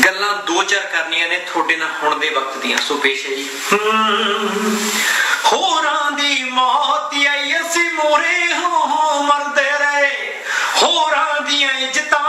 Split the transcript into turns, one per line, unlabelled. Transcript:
ਗੱਲਾਂ ਦੋ ਚਾਰ ਕਰਨੀਆਂ ਨੇ ਤੁਹਾਡੇ ਨਾਲ ਹੁਣ ਦੇ ਵਕਤ ਦੀਆਂ। ਸੋ ਪੇਸ਼ ਹੈ ਜੀ। ਹੋਰਾਂ ਦੀ ਮੌਤ ਆਈ, ਅਸੀਂ ਮੋਰੇ ਹੋ, ਮਰਦੇ ਰਹੇ। ਹੋਰਾਂ ਦੀਆਂ ਇੱਜ਼ਤਾਂ